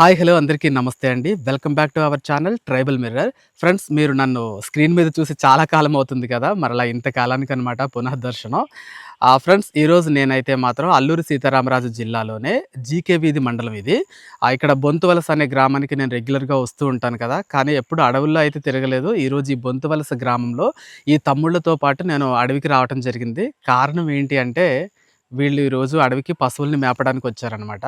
Hi hello అందరికీ నమస్తే అండి. Welcome back to our channel tribal mirror. Friends మీరు నన్ను స్క్రీన్ మీద చూసి చాలా కాలం అవుతుంది కదా మరలా ఇంత కాలానికి అనమాట పునఃదర్శనం. ఆ ఫ్రెండ్స్ ఈరోజు నేనైతే మాత్రం అల్లూరి సీతారామరాజు జిల్లాలోనే జీకే వీధి మండలం ఇది. ఇక్కడ బొంతువలస అనే గ్రామానికి నేను రెగ్యులర్గా వస్తూ ఉంటాను కదా కానీ ఎప్పుడు అడవుల్లో అయితే తిరగలేదు. ఈరోజు ఈ బొంతువలస గ్రామంలో ఈ తమ్ముళ్ళతో పాటు నేను అడవికి రావటం జరిగింది. కారణం ఏంటి అంటే వీళ్ళు ఈరోజు అడవికి పశువుల్ని మేపడానికి వచ్చారనమాట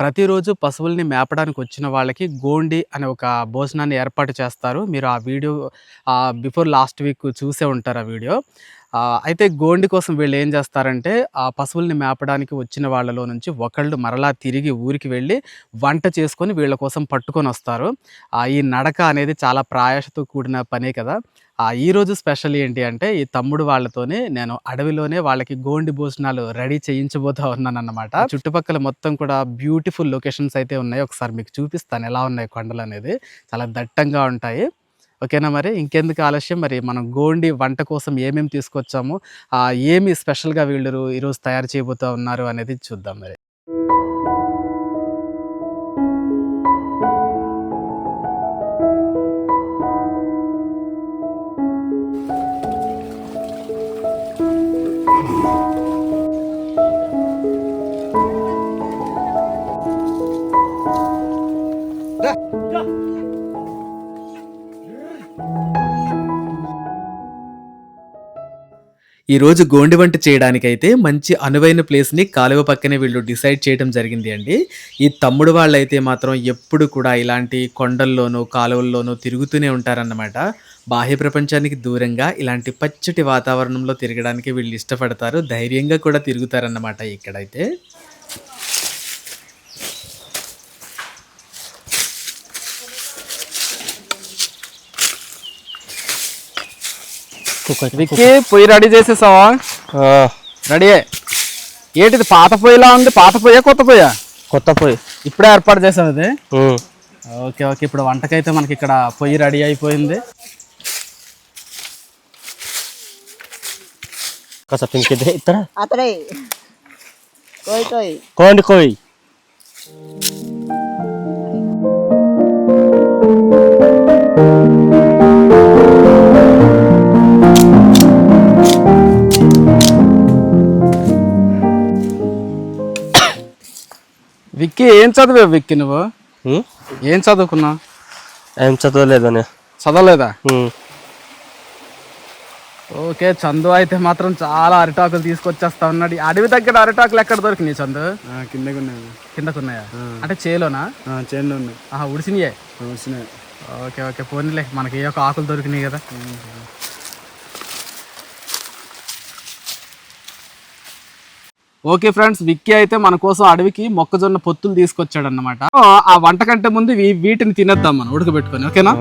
ప్రతిరోజు పశువుల్ని మేపడానికి వచ్చిన వాళ్ళకి గోండి అనే ఒక భోజనాన్ని ఏర్పాటు చేస్తారు. మీరు ఆ వీడియో బిఫోర్ లాస్ట్ వీక్ చూసే ఉంటారు ఆ వీడియో. అయితే గోండి కోసం వీళ్ళు ఏం చేస్తారంటే ఆ పశువుల్ని మేపడానికి వచ్చిన వాళ్ళలో నుంచి ఒకళ్ళు మరలా తిరిగి ఊరికి వెళ్ళి వంట చేసుకొని వీళ్ళ కోసం పట్టుకొని వస్తారు. ఈ నడక అనేది చాలా ప్రాయశతో కూడిన పనే కదా. ఆ ఈరోజు స్పెషల్ ఏంటి అంటే ఈ తమ్ముడు వాళ్ళతోనే నేను అడవిలోనే వాళ్ళకి గోండి భోజనాలు రెడీ చేయించబోతా ఉన్నాను అన్నమాట చుట్టుపక్కల మొత్తం కూడా బ్యూటిఫుల్ లొకేషన్స్ అయితే ఉన్నాయి. ఒకసారి మీకు చూపిస్తాను ఎలా ఉన్నాయి కొండలు అనేది. చాలా దట్టంగా ఉంటాయి. ఓకేనా మరి? ఇంకెందుకు ఆలస్యం? మరి మనం గోండి వంట కోసం ఏమేమి తీసుకొచ్చాము? ఏమి స్పెషల్గా వీళ్ళు ఈరోజు తయారు చేయబోతా ఉన్నారు అనేది చూద్దాం మరి. ఈరోజు గోండి వంట చేయడానికైతే మంచి అనువైన ప్లేస్ని కాలువ పక్కనే వీళ్ళు డిసైడ్ చేయడం జరిగింది అండి. ఈ తమ్ముడు వాళ్ళైతే మాత్రం ఎప్పుడు కూడా ఇలాంటి కొండల్లోనూ కాలువల్లోనూ తిరుగుతూనే ఉంటారన్నమాట. బాహ్య ప్రపంచానికి దూరంగా ఇలాంటి పచ్చటి వాతావరణంలో తిరగడానికి వీళ్ళు ఇష్టపడతారు. ధైర్యంగా కూడా తిరుగుతారన్నమాట ఇక్కడైతే. విక్కీ పొయ్యి రెడీ చేసేసావా రెడీ ఏంటిది పాత పొయ్యిలా ఉంది? పాత పొయ్యా కొత్త పొయ్యా? కొత్త పొయ్యి. ఇప్పుడే ఏర్పాటు చేసాం ఇది. Okay okay. ఇప్పుడు వంటకైతే మనకి ఇక్కడ పొయ్యి రెడీ అయిపోయింది. కస పింకిదే ఇతర కోయి కోయి. కోండి కోయి. విక్కీ ఏం చదివావు విక్కీ నువ్వు? ఏం చదువుకున్నావు ఏం చదవలేదని. చదవలేదా? ఓకే చందు అయితే మాత్రం చాలా అరిటాకులు తీసుకొచ్చేస్తా ఉన్నాడు. అడవి దగ్గర అరిటాకులు ఎక్కడ దొరికినాయి చందు? కిందకి ఉన్నాయి. కిందకున్నాయా? అంటే చేలోనా? చేనులో ఉన్నాయి. ఆహా ఉడిసినాయే? వచ్చినాయి ఓకే ఓకే పోనీలే. మనకి ఏ ఒక ఆకులు దొరికినాయి కదా. ఓకే ఫ్రెండ్స్ విక్కీ అయితే మన కోసం అడవికి మొక్కజొన్న పొత్తులు తీసుకొచ్చాడు అనమాట ఆ వంట కంటే ముందు వీటిని తినేద్దాం మనం ఉడకబెట్టుకొని ఓకేనా?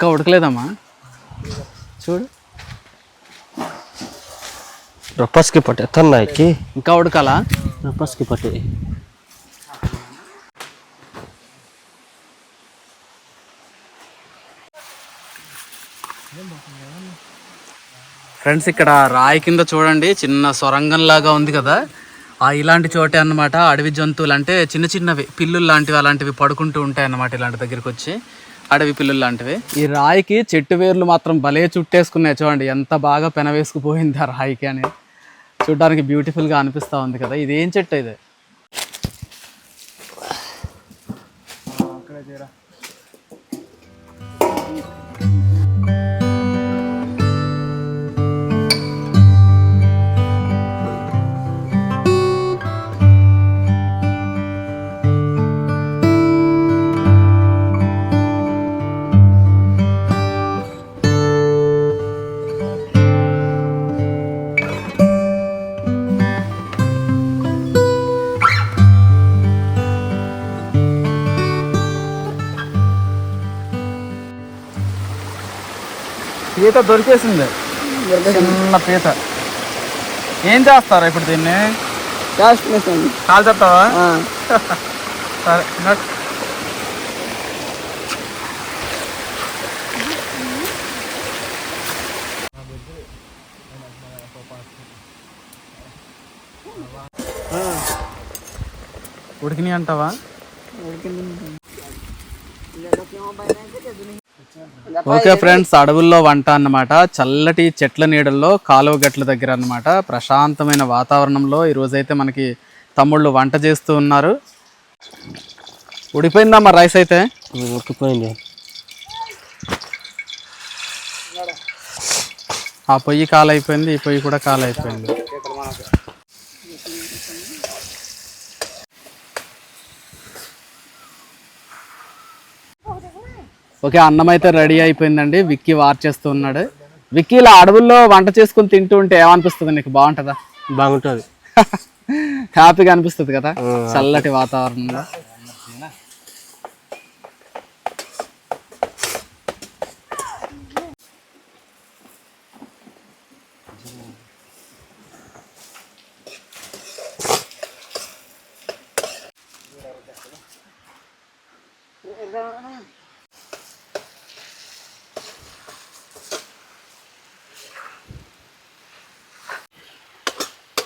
ఇంకా ఉడకలేదమ్మా. చూడు. రప్పస్కి పట్టే తన్నాయికి ఇంకా ఉడకాలా? రప్పస్కి పట్టే. ఫ్రెండ్స్ ఇక్కడ రాయి కింద చూడండి చిన్న సొరంగం లాగా ఉంది కదా. ఆ ఇలాంటి చోటే అన్నమాట. అడవి జంతువులు అంటే చిన్న చిన్నవి పిల్లులు లాంటివి అలాంటివి పడుకుంటూ ఉంటాయి అన్నమాట ఇలాంటి దగ్గరికి వచ్చి. అడవి పిల్లులు లాంటివి? ఈ రాయికి చెట్టు వేర్లు మాత్రం భలే చుట్టేసుకున్నాయి. చూడండి ఎంత బాగా పెనవేసుకుపోయింది ఆ రాయికి అని చూడడానికి బ్యూటిఫుల్గా అనిపిస్తూ ఉంది కదా. ఇది ఏం చెట్టు ఇది? పీత దొరికేసింది. చిన్న పీత. ఏం చేస్తారా ఇప్పుడు దీన్ని? కాల్ చెప్తావా? సరే. ఉడికినాయి అంటావా? ఓకే ఫ్రెండ్స్ అడవుల్లో వంట అన్నమాట. చల్లటి చెట్ల నీడల్లో కాలువ గట్ల దగ్గర అన్నమాట. ప్రశాంతమైన వాతావరణంలో ఈ రోజైతే మనకి తమ్ముళ్ళు వంట చేస్తూ ఉన్నారు. ఉడిపోయిందమ్మా రైస్ అయితే? ఉక్కిపోయింది ఆ పొయ్యి కాలు అయిపోయింది ఈ పొయ్యి కూడా కాలు అయిపోయింది ఓకే అన్నం అయితే రెడీ అయిపోయిందండి. విక్కీ వార్ చేస్తూ ఉన్నాడు. విక్కీ ఇలా అడవుల్లో వంట చేసుకుని తింటూ ఉంటే ఏమనిపిస్తుంది నీకు? బాగుంటుందా? బాగుంటుంది. హ్యాపీగా అనిపిస్తుంది కదా? చల్లటి వాతావరణంలో.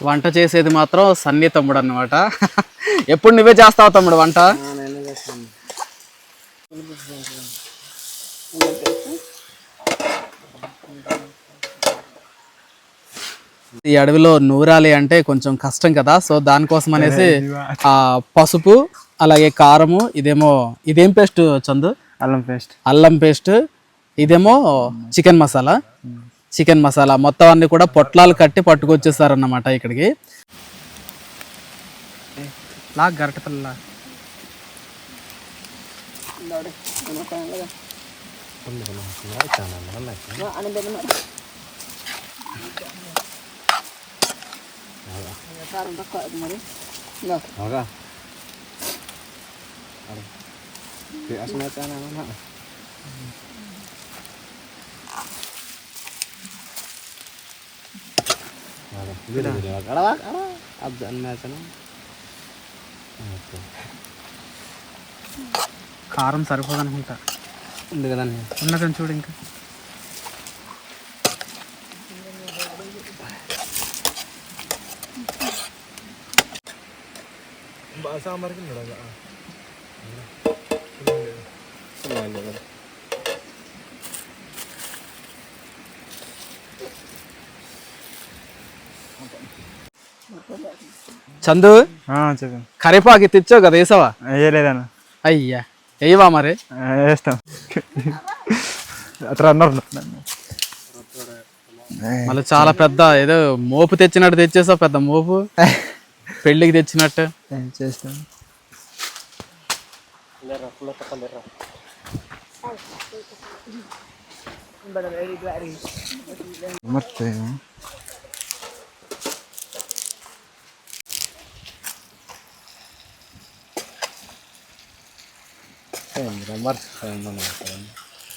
వంట చేసేది మాత్రం సన్నీ తమ్ముడు అన్నమాట. ఎప్పుడు నువ్వే చేస్తావు తమ్ముడు వంట? ఈ అడవిలో నూరాలి అంటే కొంచెం కష్టం కదా సో దానికోసం అనేసి ఆ పసుపు అలాగే కారము ఇదేమో ఇదేం పేస్ట్ చందు? అల్లం పేస్ట్. అల్లం పేస్ట్ ఇదేమో చికెన్ మసాలా. చికెన్ మసాలా మొత్తం అన్ని కూడా పొట్లాలు కట్టి పట్టుకొచ్చేసారన్నమాట ఇక్కడికి. లా గరట పిల్ల. కారం సరిపోదు అనుకుంటా ఉంది కదా ఉన్నదని చూడు ఇంకా చందు చెప్పండి కరివేపాకు తెచ్చావు కదా వేసావా వేయలేదన్న అయ్యా వేయవా మరి వేస్తాం అట్లా అన్నారు మళ్ళీ చాలా పెద్ద ఏదో మోపు తెచ్చినట్టు తెచ్చేసావు పెద్ద మోపు పెళ్ళికి తెచ్చినట్టు చేస్తాం ಮತ್ತೆ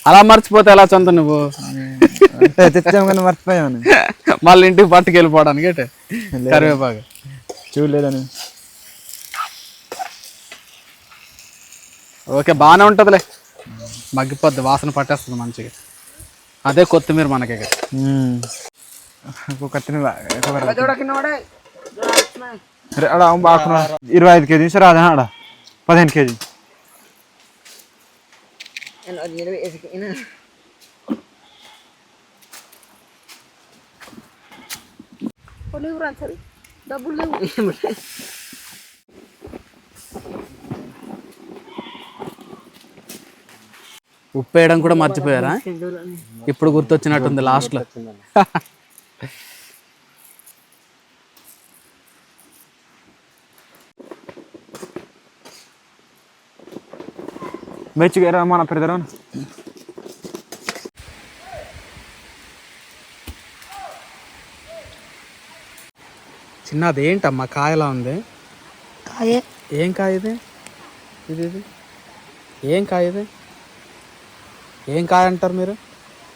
అలా మర్చిపోతే ఎలా చందు నువ్వు? మర్చిపోయాను మళ్ళీ ఇంటికి పట్టుకెళ్ళిపోవడానికి కరివేపాకు. చూడలేదని. ఓకే బాగానే ఉంటుందిలే. మగ్గిపోద్ది వాసన పట్టేస్తుంది మంచిగా. అదే కొత్తిమీర మనకి ఇరవై ఐదు కేజీ సరే అదే ఆడ? పదిహేను కేజీ. ఉప్పు వేయడం కూడా మర్చిపోయారా? ఇప్పుడు గుర్తొచ్చినట్టుంది లాస్ట్లో మెచ్చిగా మన పెడతారు చిన్న అదేంటమ్మా కాయలా ఉంది? కాయే. ఏం కాయ ఇది ఇది. ఇది ఏం కాయ ఇది ఏం కాయ అంటారు మీరు?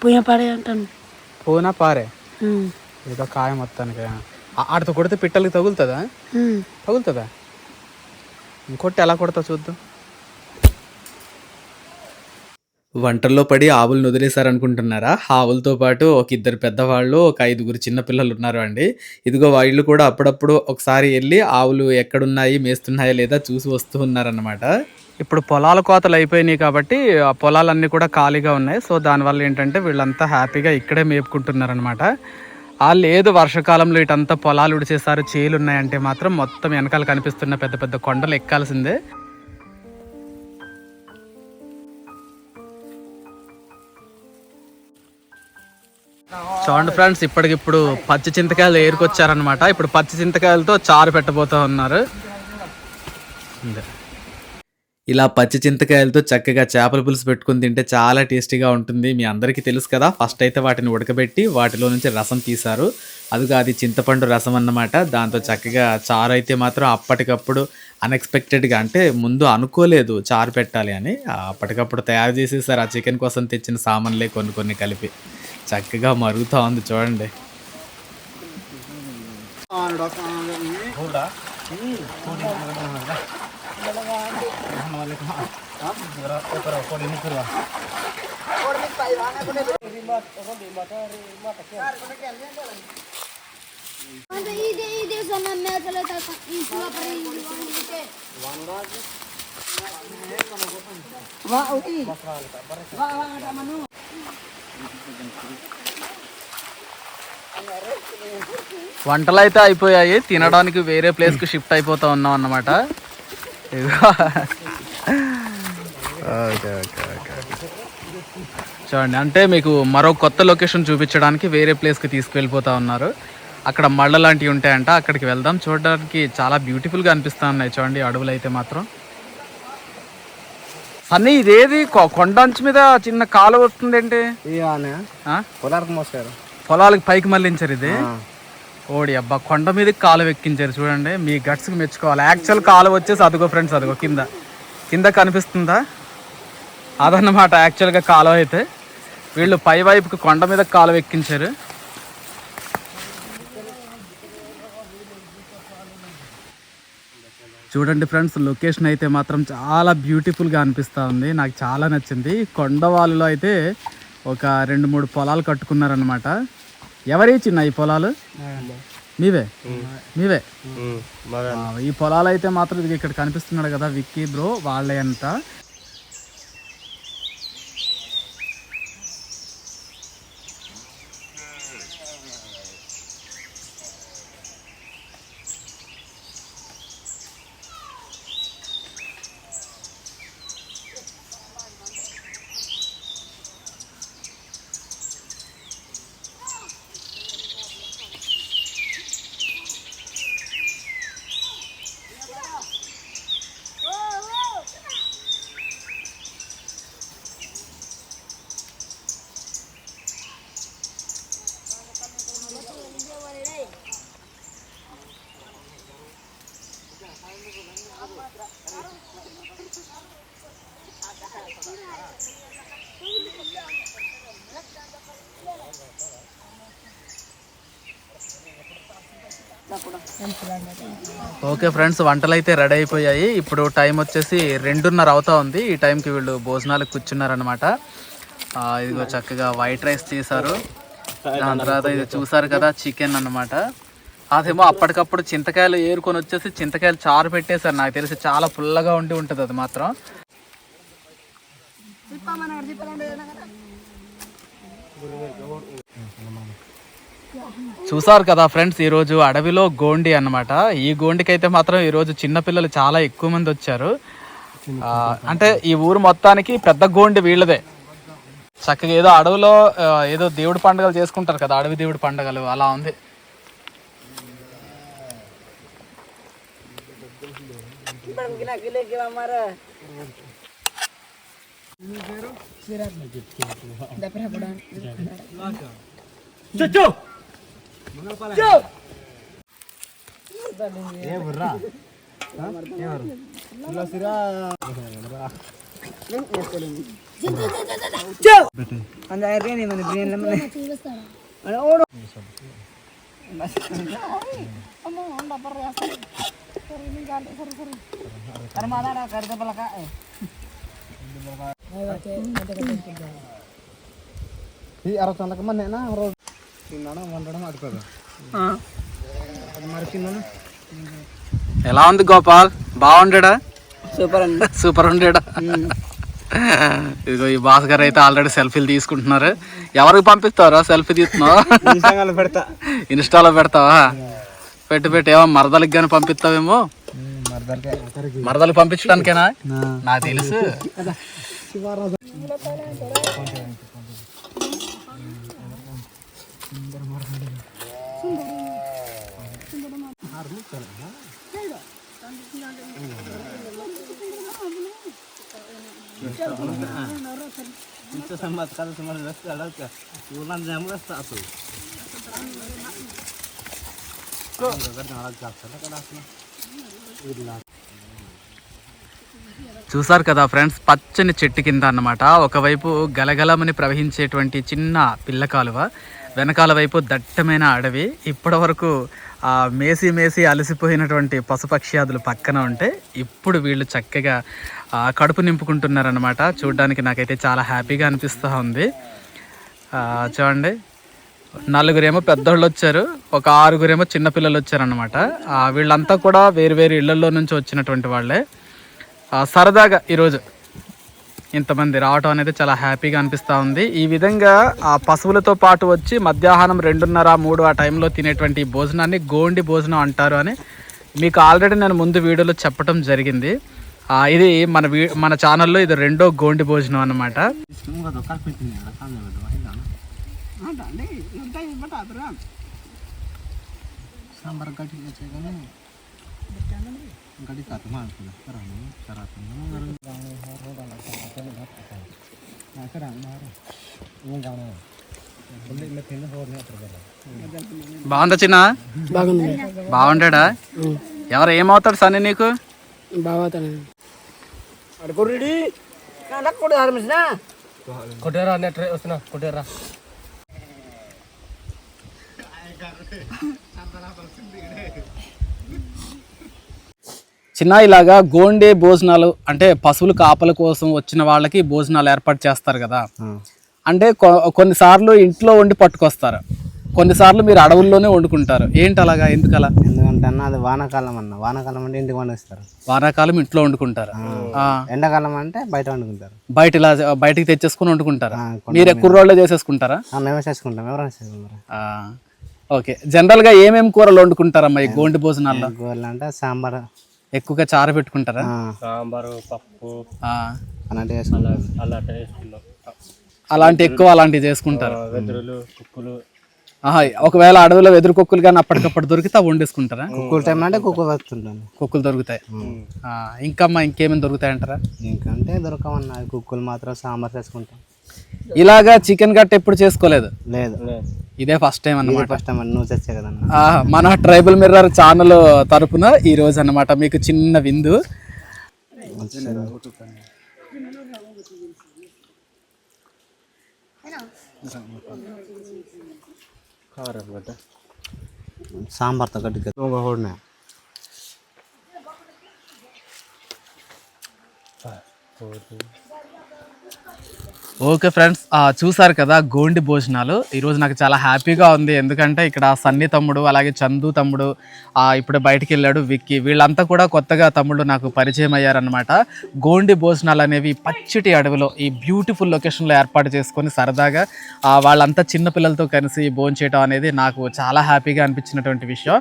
పోయిన పడే అంటాను. పోనా పారే. ఏదో కాయ మొత్తానికి. ఆ- ఆడితో కొడితే పిట్టలకి తగులుతుందా. తగులుతుందా? ఇంకొట్టి ఎలా కొడతా చూద్దాం. వంటల్లో పడి ఆవులను వదిలేశారనుకుంటున్నారా? ఆవులతో పాటు ఒక ఇద్దరు పెద్దవాళ్ళు ఒక ఐదుగురు చిన్నపిల్లలు ఉన్నారు అండి. ఇదిగో వాళ్ళు కూడా అప్పుడప్పుడు ఒకసారి వెళ్ళి ఆవులు ఎక్కడున్నాయి మేస్తున్నాయా లేదా చూసి వస్తూ ఉన్నారన్నమాట. ఇప్పుడు పొలాల కోతలు అయిపోయినాయి కాబట్టి ఆ పొలాలన్నీ కూడా ఖాళీగా ఉన్నాయి. సో దానివల్ల ఏంటంటే వీళ్ళంతా హ్యాపీగా ఇక్కడే మేపుకుంటున్నారనమాట ఆ లేదు వర్షాకాలంలో ఇటంతా పొలాలు ఉడిచేసారు చేలు ఉన్నాయంటే మాత్రం మొత్తం వెనకాల కనిపిస్తున్న పెద్ద పెద్ద కొండలు ఎక్కాల్సిందే. చూడండి ఫ్రెండ్స్ ఇప్పటికిప్పుడు పచ్చి చింతకాయలు ఏరుకొచ్చారనమాట ఇప్పుడు పచ్చి చింతకాయలతో చారు పెట్టబోతూ ఉన్నారు. ఇలా పచ్చి చింతకాయలతో చక్కగా చేపల పులుసు పెట్టుకుని తింటే చాలా టేస్టీగా ఉంటుంది. మీ అందరికీ తెలుసు కదా ఫస్ట్ అయితే వాటిని ఉడకబెట్టి వాటిలో నుంచి రసం తీశారు. అదిగా అది చింతపండు రసం అన్నమాట. దాంతో చక్కగా చారు అయితే మాత్రం అప్పటికప్పుడు అన్ఎక్స్పెక్టెడ్గా అంటే ముందు అనుకోలేదు చారు పెట్టాలి అని అప్పటికప్పుడు తయారు చేసేసారు. ఆ చికెన్ కోసం తెచ్చిన సామాన్లే కొన్ని కొన్ని కలిపి. చక్కగా మరుగుతూ ఉంది చూడండి అంటే ఇది ఇది సన్న వంటలు అయితే అయిపోయాయి. తినడానికి వేరే ప్లేస్కి షిఫ్ట్ అయిపోతా ఉన్నాం అన్నమాట. ఇదిగో. Okay, okay, okay, okay. చూడండి అంటే మీకు మరో కొత్త లొకేషన్ చూపించడానికి వేరే ప్లేస్కి తీసుకువెళ్ళిపోతా ఉన్నారు. అక్కడ మళ్ళ లాంటివి ఉంటాయంట అక్కడికి వెళ్దాం. చూడడానికి చాలా బ్యూటిఫుల్గా అనిపిస్తా ఉన్నాయి. చూడండి అడవులు అయితే మాత్రం. అన్నీ ఇదేది? కొ- కొండ అంచు మీద చిన్న కాలువ వస్తుంది ఏంటి? పొలాలకు మోసారు పొలాలకు పైకి మళ్ళించారు ఇది? ఓడి అబ్బా కొండ మీదకి కాలువ ఎక్కించారు చూడండి. మీ గట్స్కి మెచ్చుకోవాలి. యాక్చువల్ కాలువ వచ్చేసి అదిగో ఫ్రెండ్స్ అదిగో కింద. కింద కనిపిస్తుందా? అదన్నమాట యాక్చువల్గా కాలువ అయితే. వీళ్ళు పై వైపుకి కొండ మీద కాలువ ఎక్కించారు చూడండి ఫ్రెండ్స్ లొకేషన్ అయితే మాత్రం చాలా బ్యూటిఫుల్గా అనిపిస్తూ ఉంది. నాకు చాలా నచ్చింది. కొండవాళ్ళలో అయితే ఒక రెండు మూడు పొలాలు కట్టుకున్నారనమాట ఎవరి చిన్న ఈ పొలాలు? మీవే మీవే ఈ పొలాలు అయితే మాత్రం ఇది ఇక్కడ కనిపిస్తున్నాడు కదా విక్కీ బ్రో వాళ్ళే అంట ఓకే ఫ్రెండ్స్ వంటలు అయితే రెడీ అయిపోయాయి. ఇప్పుడు టైం వచ్చేసి రెండున్నర అవుతా ఉంది. ఈ టైంకి వీళ్ళు భోజనాలకు కూర్చున్నారనమాట ఆ, ఇదిగో చక్కగా వైట్ రైస్ చేశారు దాని తర్వాత ఇది చూసారు కదా చికెన్ అన్నమాట. అదేమో అప్పటికప్పుడు చింతకాయలు ఏరుకొని వచ్చేసి చింతకాయలు చారు పెట్టేశారు. నాకు తెలిసి చాలా పుల్లగా ఉండి ఉంటుంది అది మాత్రం. చూసారు కదా ఫ్రెండ్స్ ఈరోజు అడవిలో గోండి అనమాట ఈ గోండికైతే మాత్రం ఈరోజు చిన్నపిల్లలు చాలా ఎక్కువ మంది వచ్చారు. అంటే ఈ ఊరు మొత్తానికి పెద్ద గోండి వీళ్ళదే. చక్కగా ఏదో అడవిలో ఏదో దేవుడి పండుగలు చేసుకుంటారు కదా అడవి దేవుడి పండుగలు అలా ఉంది. చచ్చు! Jauh, jauh, jauh, jauh, jauh, jauh, jauh, jauh, jauh, తినడం వండడం అది కదా అది మరి తిన్నాను? ఎలా ఉంది గోపాల్? బాగుండేడా? సూపర్ అండి. సూపర్ ఉండేడా? ఇదిగో ఈ బాస్ గారు అయితే ఆల్రెడీ సెల్ఫీలు తీసుకుంటున్నారు. ఎవరికి పంపిస్తారా సెల్ఫీ తీస్తున్నావు? పెడతా. ఇన్స్టాలో పెడతావా? పెట్టి పెట్టి. ఏమో మరదలకి కానీ పంపిస్తావేమో? మరి మరదలు పంపించడానికేనా? నాకు తెలుసు. तुमचा समाज काल समाज रस्ते अडत का? उन्हात जाम रस्ता असो. करता अडत जास्त का చూసారు కదా ఫ్రెండ్స్ పచ్చని చెట్టు కింద అన్నమాట. ఒకవైపు గలగలమని ప్రవహించేటువంటి చిన్న పిల్ల కాలువ వెనకాల వైపు దట్టమైన అడవి ఇప్పటి వరకు మేసి మేసి అలసిపోయినటువంటి పశుపక్ష్యాదులు పక్కన ఉంటే ఇప్పుడు వీళ్ళు చక్కగా కడుపు నింపుకుంటున్నారనమాట చూడడానికి నాకైతే చాలా హ్యాపీగా అనిపిస్తూ ఉంది. చూడండి నలుగురేమో పెద్దోళ్ళు వచ్చారు ఒక ఆరుగురేమో చిన్నపిల్లలు వచ్చారనమాట వీళ్ళంతా కూడా వేరు వేరు ఇళ్ళలో నుంచి వచ్చినటువంటి వాళ్ళే. సరదాగా ఈరోజు ఇంతమంది రావటం అనేది చాలా హ్యాపీగా అనిపిస్తూ ఉంది. ఈ విధంగా ఆ పశువులతో పాటు వచ్చి మధ్యాహ్నం రెండున్నర మూడు ఆ టైంలో తినేటువంటి భోజనాన్ని గోండి భోజనం అంటారు అని మీకు ఆల్రెడీ నేను ముందు వీడియోలో చెప్పడం జరిగింది. ఇది మన వీ మన ఛానల్లో ఇది రెండో గోండి భోజనం అనమాట సాంబార్ కానీ గడి కథ మాడుతున్నా బాగుందా చిన్న బాగుంది. బాగుంటాడా? ఎవరు ఏమవుతాడు సన్ని నీకు? కూడా ఆరంభించిన కొట్టేరా వస్తున్నా. కొట్టేరా. చిన్న ఇలాగా గోండే భోజనాలు అంటే పశువులు కాపల కోసం వచ్చిన వాళ్ళకి భోజనాలు ఏర్పాటు చేస్తారు కదా. అంటే కొన్నిసార్లు ఇంట్లో వండి పట్టుకొస్తారు. కొన్నిసార్లు మీరు అడవుల్లోనే వండుకుంటారు. ఏంటి అలాగా? ఎందుకు అలా? ఎందుకంటే అన్న అది వానాకాలం అన్న. వానాకాలం అంటే ఇంటికి వండిస్తారు? వానాకాలం ఇంట్లో వండుకుంటారు. ఎండాకాలం అంటే బయట వండుకుంటారు. బయట ఇలా బయటికి తెచ్చేసుకుని వండుకుంటారా? మీరు ఎక్కువ రోజుల్లో చేసేసుకుంటారా? మేమే చేసుకుంటాం ఎవరైనా చేసుకుంటారు ఆ, ఓకే. జనరల్గా ఏమేమి కూరలు వండుకుంటారమ్మా ఈ గోండి భోజనాల్లో? కూరలు అంటే సాంబార్. ఎక్కువగా చారు పెట్టుకుంటారా? సాంబారు పప్పు ఆ, అలాంటివి వేసుకుంటాం అలా వేసుకుంటాం అలాంటి ఎక్కువ అలాంటివి చేసుకుంటారు. వెదురులు కుక్కులు. ఆహా, ఒకవేళ అడవిలో వెదురు కుక్కలు కానీ అప్పటికప్పుడు దొరికితే అవి వండేసుకుంటారా? కుక్కుల టైం అంటే కుక్క వస్తుంటాను. కుక్కలు దొరుకుతాయి. ఆ, ఇంకమ్మా ఇంకేమైనా దొరుకుతాయి అంటారా ఇంకంటే దొరకమన్న కుక్కులు మాత్రం సాంబార్ చేసుకుంటాం. ఇలాగా చికెన్ గట్ట ఎప్పుడు చేసుకోలేదు? లేదు. ఇదే ఫస్ట్ టైం అన్నమాట. ఫస్ట్ టైం నువ్వు తెచ్చే ఆ, మన ట్రైబల్ మిర్రర్ ఛానల్ తరపున ఈ రోజు అన్నమాట మీకు చిన్న విందు. సాంబార్తో హోడినా. ఓకే ఫ్రెండ్స్ చూసారు కదా గోండి భోజనాలు. ఈరోజు నాకు చాలా హ్యాపీగా ఉంది. ఎందుకంటే ఇక్కడ సన్ని తమ్ముడు అలాగే చందు తమ్ముడు ఇప్పుడు ఇప్పుడే బయటికి వెళ్ళాడు విక్కీ. వీళ్ళంతా కూడా కొత్తగా తమ్ముడు నాకు పరిచయం అయ్యారనమాట గోండి భోజనాలు అనేవి పచ్చటి అడవిలో ఈ బ్యూటిఫుల్ లొకేషన్లో ఏర్పాటు చేసుకొని సరదాగా వాళ్ళంతా చిన్న పిల్లలతో కలిసి భోజనం చేయడం అనేది నాకు చాలా హ్యాపీగా అనిపించినటువంటి విషయం.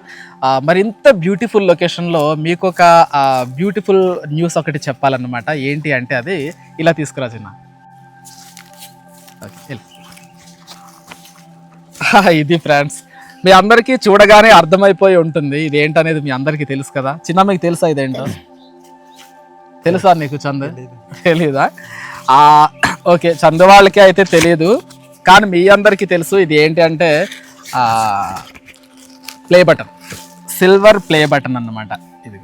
మరి ఇంత బ్యూటిఫుల్ లొకేషన్లో మీకు ఒక బ్యూటిఫుల్ న్యూస్ ఒకటి చెప్పాలన్నమాట. ఏంటి అంటే అది ఇలా తీసుకురా ఇది ఫ్రెండ్స్ మీ అందరికీ చూడగానే అర్థమైపోయి ఉంటుంది ఇది ఏంటనేది మీ అందరికీ తెలుసు కదా. చిన్న మీకు తెలుసా ఇదేంటో? తెలుసా నీకు చందు? తెలీదా? ఓకే చందు వాళ్ళకి అయితే తెలియదు కానీ మీ అందరికీ తెలుసు ఇది ఏంటి అంటే play button. Silver play button అన్నమాట ఇది.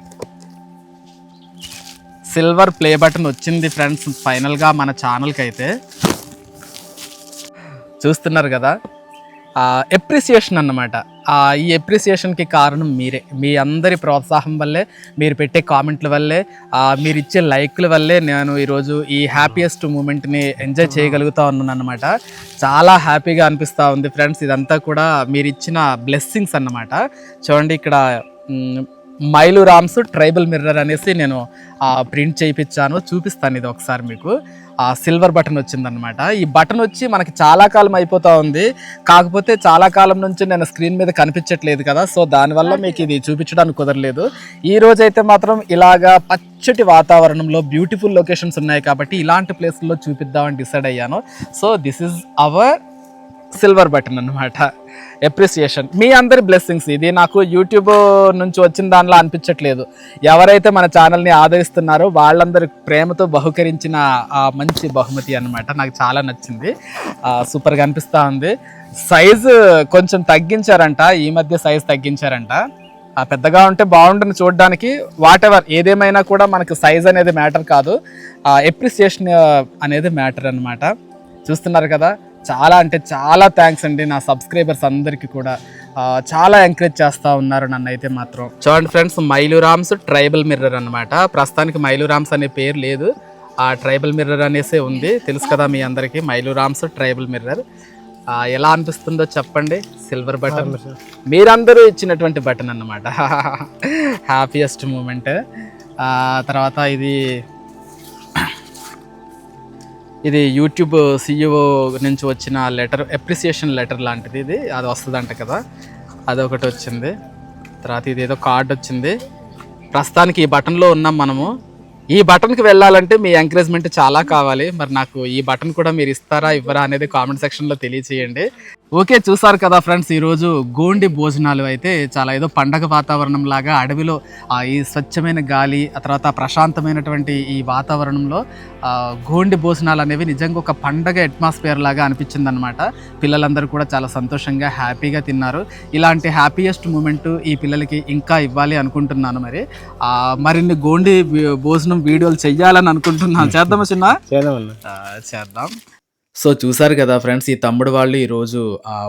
సిల్వర్ ప్లే బటన్ వచ్చింది ఫ్రెండ్స్ ఫైనల్గా మన ఛానల్కి అయితే చూస్తున్నారు కదా? ఎప్రిసియేషన్ అన్నమాట. ఈ ఎప్రిసియేషన్కి కారణం మీరే. మీ అందరి ప్రోత్సాహం వల్లే మీరు పెట్టే కామెంట్ల వల్లే మీరు ఇచ్చే లైక్ల వల్లే నేను ఈరోజు ఈ హ్యాపీయెస్ట్ మూమెంట్ని ఎంజాయ్ చేయగలుగుతా ఉన్నాను అనమాట చాలా హ్యాపీగా అనిపిస్తూ ఉంది ఫ్రెండ్స్. ఇదంతా కూడా మీరు ఇచ్చిన బ్లెస్సింగ్స్ అన్నమాట. చూడండి ఇక్కడ మైలు రామ్స్ ట్రైబల్ మిర్రర్ అనేసి నేను ప్రింట్ చేయించాను చూపిస్తాను ఇది ఒకసారి మీకు. ఆ సిల్వర్ బటన్ వచ్చిందనమాట ఈ బటన్ వచ్చి మనకి చాలా కాలం అయిపోతా ఉంది. కాకపోతే చాలా కాలం నుంచి నేను స్క్రీన్ మీద కనిపించట్లేదు కదా. సో దానివల్ల మీకు ఇది చూపించడానికి కుదరలేదు. ఈ రోజు అయితే మాత్రం ఇలాగా పచ్చటి వాతావరణంలో బ్యూటిఫుల్ లొకేషన్స్ ఉన్నాయి కాబట్టి ఇలాంటి ప్లేస్లో చూపిద్దామని డిసైడ్ అయ్యాను. So this is our silver button అన్నమాట. ఎప్రిసియేషన్ మీ అందరి బ్లెస్సింగ్స్ ఇది. నాకు యూట్యూబ్ నుంచి వచ్చిన దానిలో అనిపించట్లేదు. ఎవరైతే మన ఛానల్ని ఆదరిస్తున్నారో వాళ్ళందరి ప్రేమతో బహుకరించిన ఆ మంచి బహుమతి అన్నమాట. నాకు చాలా నచ్చింది. సూపర్గా అనిపిస్తూ ఉంది. సైజు కొంచెం తగ్గించారంట. ఈ మధ్య సైజు తగ్గించారంట. పెద్దగా ఉంటే బాగుంటుంది చూడడానికి. వాట్ ఎవర్ ఏదేమైనా కూడా మనకు సైజ్ అనేది మ్యాటర్ కాదు. ఎప్రిసియేషన్ అనేది మ్యాటర్ అన్నమాట. చూస్తున్నారు కదా? చాలా అంటే చాలా థ్యాంక్స్ అండి. నా సబ్స్క్రైబర్స్ అందరికీ కూడా. చాలా ఎంకరేజ్ చేస్తూ ఉన్నారు నన్ను అయితే మాత్రం. చూడండి ఫ్రెండ్స్ మైలురామ్స్ ట్రైబల్ మిర్రర్ అన్నమాట. ప్రస్తుతానికి మైలురామ్స్ అనే పేరు లేదు. ఆ ట్రైబల్ మిర్రర్ అనేసే ఉంది. తెలుసు కదా మీ అందరికీ మైలురామ్స్ ట్రైబల్ మిర్రర్. ఎలా అనిపిస్తుందో చెప్పండి. సిల్వర్ బటన్ మీరందరూ ఇచ్చినటువంటి బటన్ అన్నమాట. హ్యాపీయెస్ట్ మూమెంట్ తర్వాత ఇది ఇది యూట్యూబ్ సిఇఓ నుంచి వచ్చిన లెటర్ అప్రిసియేషన్ లెటర్ లాంటిది ఇది. అది వస్తుందంట కదా. అదొకటి వచ్చింది. తర్వాత ఇది ఏదో కార్డ్ వచ్చింది. ప్రస్తుతానికి ఈ బటన్లో ఉన్నాం మనము. ఈ బటన్కి వెళ్ళాలంటే మీ ఎంకరేజ్మెంట్ చాలా కావాలి. మరి నాకు ఈ బటన్ కూడా మీరు ఇస్తారా ఇవ్వరా అనేది కామెంట్ సెక్షన్లో తెలియచేయండి. ఓకే చూసారు కదా ఫ్రెండ్స్ ఈరోజు గోండి భోజనాలు అయితే చాలా ఏదో పండగ వాతావరణం లాగా అడవిలో ఈ స్వచ్ఛమైన గాలి ఆ తర్వాత ప్రశాంతమైనటువంటి ఈ వాతావరణంలో గోండి భోజనాలు అనేవి నిజంగా ఒక పండగ అట్మాస్ఫియర్ లాగా అనిపించింది అనమాట పిల్లలందరూ కూడా చాలా సంతోషంగా హ్యాపీగా తిన్నారు. ఇలాంటి హ్యాపీయెస్ట్ మూమెంట్ ఈ పిల్లలకి ఇంకా ఇవ్వాలి అనుకుంటున్నాను మరి. మరిన్ని గోండి భోజనం వీడియోలు చెయ్యాలని అనుకుంటున్నాను. చేద్దామా చిన్న? చేద్దాం. సో చూసారు కదా ఫ్రెండ్స్ ఈ తమ్ముడు వాళ్ళు ఈరోజు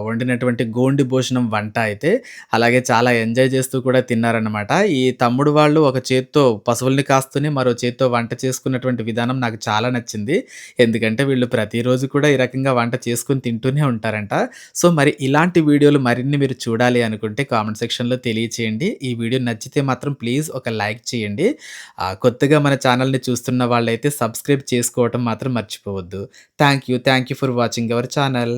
వండినటువంటి గోండి భోజనం వంట అయితే అలాగే చాలా ఎంజాయ్ చేస్తూ కూడా తిన్నారనమాట ఈ తమ్ముడు వాళ్ళు ఒక చేత్తో పశువుల్ని కాస్తూనే మరో చేత్తో వంట చేసుకున్నటువంటి విధానం నాకు చాలా నచ్చింది. ఎందుకంటే వీళ్ళు ప్రతిరోజు కూడా ఈ రకంగా వంట చేసుకుని తింటూనే ఉంటారంట. సో మరి ఇలాంటి వీడియోలు మరిన్ని మీరు చూడాలి అనుకుంటే కామెంట్ సెక్షన్లో తెలియచేయండి. ఈ వీడియో నచ్చితే మాత్రం ప్లీజ్ ఒక లైక్ చేయండి. కొత్తగా మన ఛానల్ని చూస్తున్న వాళ్ళైతే సబ్స్క్రైబ్ చేసుకోవటం మాత్రం మర్చిపోవద్దు. Thank you thank you for watching our channel